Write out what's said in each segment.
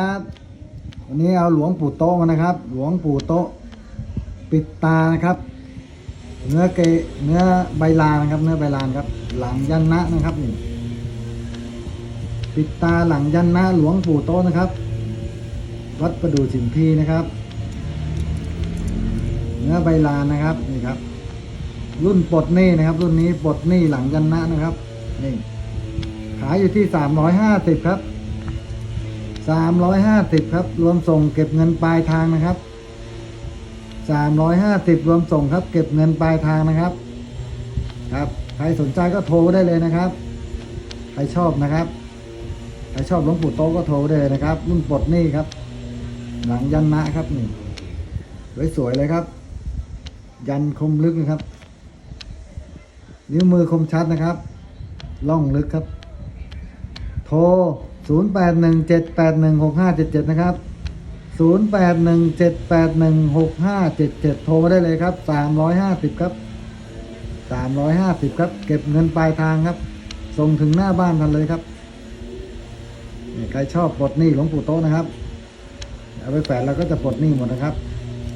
ครับวันนี้เอาหลวงปู่โตมานะครับ หลวงปู่โตปิดตานะครับ เนื้อเกเนื้อใบลานนะครับ เนื้อใบลานครับ หลังยันนะนะครับนี่ปิดตาหลังยันนะหลวงปู่โตนะครับ วัดประดู่สินพีนะครับ เนื้อใบลานนะครับนี่ครับ รุ่นปลดหนี้นะครับ รุ่นนี้ปลดหนี้หลังยันนะนะครับนี่ขายอยู่ที่สามร้อยห้าสิบครับ สามร้อยห้าสิบครับ รวมส่งเก็บเงินปลายทางนะครับสามร้อยห้าสิบรวมส่งครับ เก็บเงินปลายทางนะครับ ครับ ใครสนใจก็โทรได้เลยนะครับ ใครชอบนะครับ ใครชอบหลวงปู่โตก็โทรได้เลยนะครับ รุ่นปลดหนี้ครับ หลังยันนะครับนี่สวยๆเลยครับ ยันคมลึกนะครับ นิ้วมือคมชัดนะครับ ล่องลึกครับ โทร0817816577 นะครับ 0817816577 โทรมาได้เลยครับ 350 ครับ 350 ครับ เก็บเงินปลายทางครับ ส่งถึงหน้าบ้านทันเลยครับใครชอบปลดหนี้หลวงปู่โตนะครับ เอาไปแฝนเราก็จะปลดหนี้หมดนะครับ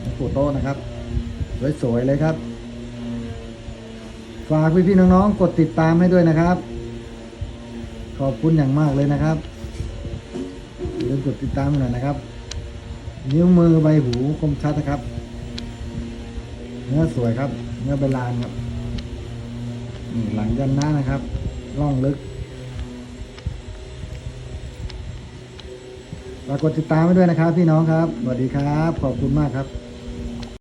หลวงปู่โตนะครับ สวยๆเลยครับฝากพี่ๆน้องๆกดติดตามให้ด้วยนะครับ ขอบคุณอย่างมากเลยนะครับ อย่าลืมกดติดตามหน่อยนะครับ นิ้วมือใบหูคมชัดนะครับ เนื้อสวยครับ เนื้อเป็นลานครับหลังยันหน้านะครับล่องลึกฝากกดติดตามไว้ด้วยนะครับ พี่น้องครับสวัสดีครับ ขอบคุณมากครับ